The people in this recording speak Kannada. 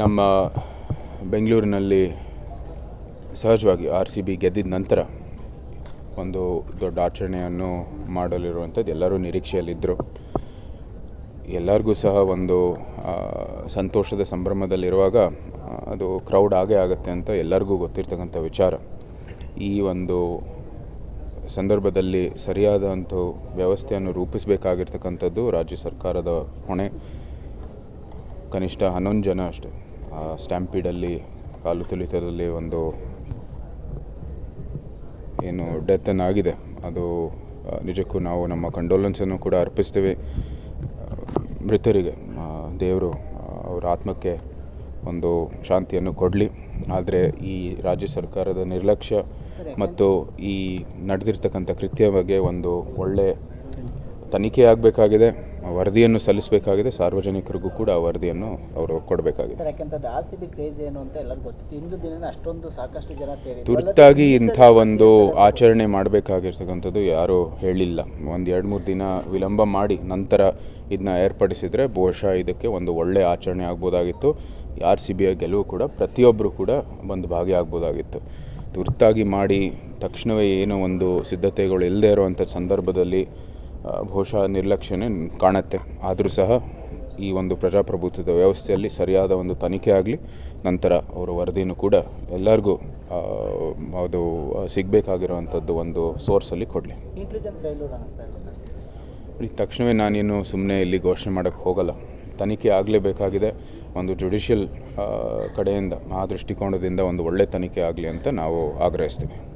ನಮ್ಮ ಬೆಂಗಳೂರಿನಲ್ಲಿ ಸಹಜವಾಗಿ ಆರ್ ಸಿ ಬಿ ಗೆದ್ದಿದ ನಂತರ ಒಂದು ದೊಡ್ಡ ಆಚರಣೆಯನ್ನು ಮಾಡಲಿರುವಂಥದ್ದು ಎಲ್ಲರೂ ನಿರೀಕ್ಷೆಯಲ್ಲಿದ್ದರು. ಎಲ್ಲರಿಗೂ ಸಹ ಒಂದು ಸಂತೋಷದ ಸಂಭ್ರಮದಲ್ಲಿರುವಾಗ ಅದು ಕ್ರೌಡ್ ಆಗೇ ಆಗುತ್ತೆ ಅಂತ ಎಲ್ಲರಿಗೂ ಗೊತ್ತಿರ್ತಕ್ಕಂಥ ವಿಚಾರ. ಈ ಒಂದು ಸಂದರ್ಭದಲ್ಲಿ ಸರಿಯಾದಂಥ ವ್ಯವಸ್ಥೆಯನ್ನು ರೂಪಿಸಬೇಕಾಗಿರ್ತಕ್ಕಂಥದ್ದು ರಾಜ್ಯ ಸರ್ಕಾರದ ಹೊಣೆ. ಕನಿಷ್ಠ ಹನ್ನೊಂದು ಜನ ಅಷ್ಟೇ. ಸ್ಟ್ಯಾಂಪೀಡಲ್ಲಿ, ಕಾಲು ತುಳಿತದಲ್ಲಿ ಒಂದು ಏನು ಡೆತ್ ಆಗಿದೆ ಅದು ನಿಜಕ್ಕೂ ನಾವು ನಮ್ಮ ಕಂಡೋಲೆನ್ಸನ್ನು ಕೂಡ ಅರ್ಪಿಸ್ತೀವಿ. ಮೃತರಿಗೆ ದೇವರು ಅವರ ಆತ್ಮಕ್ಕೆ ಒಂದು ಶಾಂತಿಯನ್ನು ಕೊಡಲಿ. ಆದರೆ ಈ ರಾಜ್ಯ ಸರ್ಕಾರದ ನಿರ್ಲಕ್ಷ್ಯ ಮತ್ತು ಈ ನಡೆದಿರ್ತಕ್ಕಂಥ ಕೃತ್ಯ ಬಗ್ಗೆ ಒಂದು ಒಳ್ಳೆ ತನಿಖೆ ಆಗಬೇಕಾಗಿದೆ. ವರದಿಯನ್ನು ಸಲ್ಲಿಸಬೇಕಾಗಿದೆ. ಸಾರ್ವಜನಿಕರಿಗೂ ಕೂಡ ಆ ವರದಿಯನ್ನು ಅವರು ಕೊಡಬೇಕಾಗಿದೆ. ಸರ್ ಯಾಕೆಂತಂದ್ರೆ ಆರ್ ಸಿ ಬಿ ಕ್ರೇಜ್ ಏನು ಅಂತ ಎಲ್ಲರಿಗೂ ಗೊತ್ತಿತ್ತು ಇಂದು ದಿನ ಅಷ್ಟೊಂದು ಸಾಕಷ್ಟು ಜನ ಸೇರಿ ತುರ್ತಾಗಿ ಇಂಥ ಒಂದು ಆಚರಣೆ ಮಾಡಬೇಕಾಗಿರ್ತಕ್ಕಂಥದ್ದು ಯಾರೂ ಹೇಳಿಲ್ಲ. ಒಂದು ಎರಡು ಮೂರು ದಿನ ವಿಳಂಬ ಮಾಡಿ ನಂತರ ಇದನ್ನ ಏರ್ಪಡಿಸಿದರೆ ಬಹುಶಃ ಇದಕ್ಕೆ ಒಂದು ಒಳ್ಳೆಯ ಆಚರಣೆ ಆಗ್ಬೋದಾಗಿತ್ತು. ಆರ್ ಸಿ ಬಿಯ ಗೆಲುವು ಕೂಡ ಪ್ರತಿಯೊಬ್ಬರು ಕೂಡ ಒಂದು ಭಾಗಿಯಾಗ್ಬೋದಾಗಿತ್ತು. ತುರ್ತಾಗಿ ಮಾಡಿ ತಕ್ಷಣವೇ ಏನೋ ಒಂದು ಸಿದ್ಧತೆಗಳು ಇಲ್ಲದೆ ಇರುವಂಥ ಸಂದರ್ಭದಲ್ಲಿ ಬಹುಶಃ ನಿರ್ಲಕ್ಷ್ಯನೇ ಕಾಣುತ್ತೆ. ಆದರೂ ಸಹ ಈ ಒಂದು ಪ್ರಜಾಪ್ರಭುತ್ವದ ವ್ಯವಸ್ಥೆಯಲ್ಲಿ ಸರಿಯಾದ ಒಂದು ತನಿಖೆ ಆಗಲಿ ನಂತರ ಅವರ ವರದಿಯನ್ನು ಕೂಡ ಎಲ್ಲರಿಗೂ ಅದು ಸಿಗಬೇಕಾಗಿರುವಂಥದ್ದು ಒಂದು ಸೋರ್ಸಲ್ಲಿ ಕೊಡಲಿ. ತಕ್ಷಣವೇ ನಾನೇನು ಸುಮ್ಮನೆ ಇಲ್ಲಿ ಘೋಷಣೆ ಮಾಡೋಕ್ಕೆ ಹೋಗಲ್ಲ. ತನಿಖೆ ಆಗಲೇಬೇಕಾಗಿದೆ ಒಂದು ಜುಡಿಷಿಯಲ್ ಕಡೆಯಿಂದ ಆ ದೃಷ್ಟಿಕೋನದಿಂದ ಒಂದು ಒಳ್ಳೆ ತನಿಖೆ ಆಗಲಿ ಅಂತ ನಾವು ಆಗ್ರಹಿಸ್ತೀವಿ.